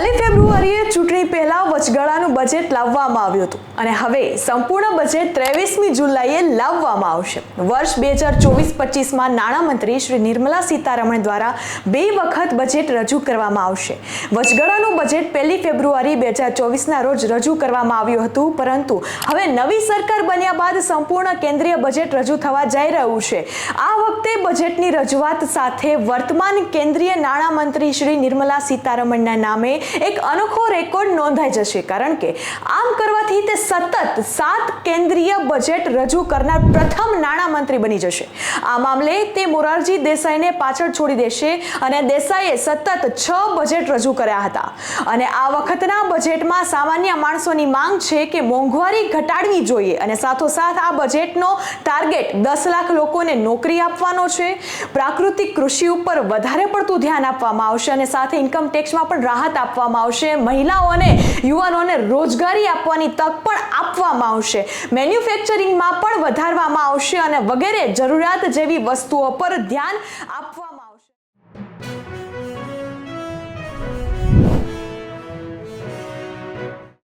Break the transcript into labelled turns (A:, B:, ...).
A: પહેલી ફેબ્રુઆરીએ ચૂંટણી પહેલા વચગાળાનું બજેટ લાવવામાં આવ્યું હતું અને હવે સંપૂર્ણ બજેટ ત્રેવીસમી જુલાઈએ લાવવામાં આવશે. વર્ષ બે હજાર ચોવીસ પચીસમાં નાણામંત્રી શ્રી નિર્મલા સીતારમણ દ્વારા બે વખત બજેટ રજૂ કરવામાં આવશે. વચગાળાનું બજેટ પહેલી ફેબ્રુઆરી બે હજાર ચોવીસના રોજ રજૂ કરવામાં આવ્યું હતું, પરંતુ હવે નવી સરકાર બન્યા બાદ સંપૂર્ણ કેન્દ્રીય બજેટ રજૂ થવા જઈ રહ્યું છે. આ વખતે બજેટની રજૂઆત સાથે વર્તમાન કેન્દ્રીય નાણામંત્રી શ્રી નિર્મલા સીતારમણના નામે એક અનોખો રેકોર્ડ નોંધાઈ જશે. કારણ કે આમ કરવાથી તે સતત સાત કેન્દ્રીય બજેટ રજૂ કરનાર પ્રથમ નાણામંત્રી બની જશે. આ મામલે તે મોરારજી દેસાઈને પાછળ છોડી દેશે અને દેસાઈએ સતત છ બજેટ રજૂ કર્યા હતા. અને આ વખતના બજેટમાં સામાન્ય માણસોની માંગ છે કે મોંઘવારી ઘટાડવી જોઈએ અને સાથોસાથ આ બજેટનો ટાર્ગેટ દસ લાખ લોકોને નોકરી આપવાનો છે. પ્રાકૃતિક કૃષિ ઉપર વધારે પડતું ધ્યાન આપવામાં આવશે અને સાથે ઇન્કમ ટેક્સમાં પણ રાહત આપવામાં આવશે. મહિલાઓને યુવાનોને રોજગારી આપવાની તક પણ આપવામાં આવશે. મેન્યુફેક્ચરિંગમાં પણ વધારવામાં આવશે અને વગેરે જરૂરિયાત જેવી વસ્તુઓ પર ધ્યાન આપવા